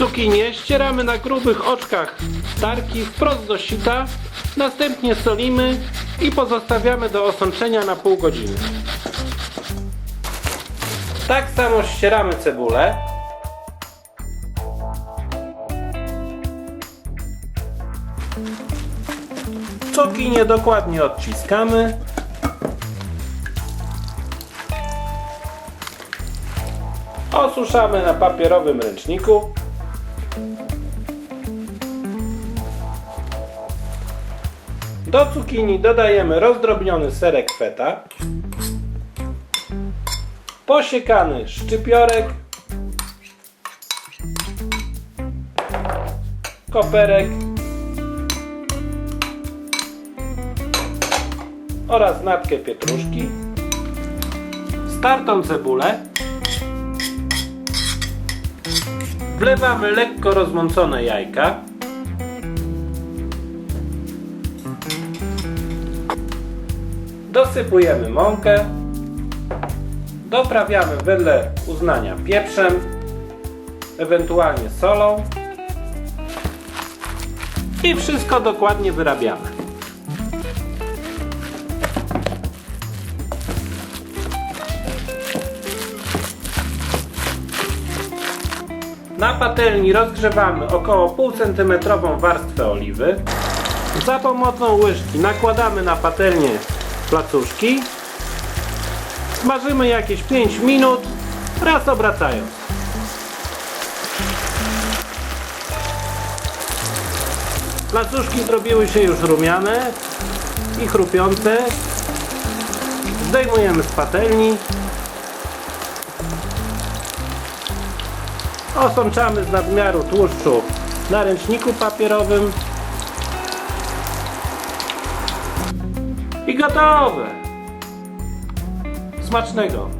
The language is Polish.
Cukinię ścieramy na grubych oczkach tarki wprost do sita, następnie solimy i pozostawiamy do osączenia na pół godziny. Tak samo ścieramy cebulę. Cukinię dokładnie odciskamy. Osuszamy na papierowym ręczniku. Do cukinii dodajemy rozdrobniony serek feta, posiekany szczypiorek, koperek oraz natkę pietruszki, startą cebulę, wlewamy lekko rozmącone jajka, dosypujemy mąkę, doprawiamy wedle uznania pieprzem, ewentualnie solą. I wszystko dokładnie wyrabiamy. Na patelni rozgrzewamy około pół centymetrową warstwę oliwy. Za pomocą łyżki nakładamy na patelnię placuszki. Smażymy jakieś 5 minut, raz obracając. Placuszki zrobiły się już rumiane i chrupiące. Zdejmujemy z patelni. Osączamy z nadmiaru tłuszczu na ręczniku papierowym. I gotowe! Smacznego!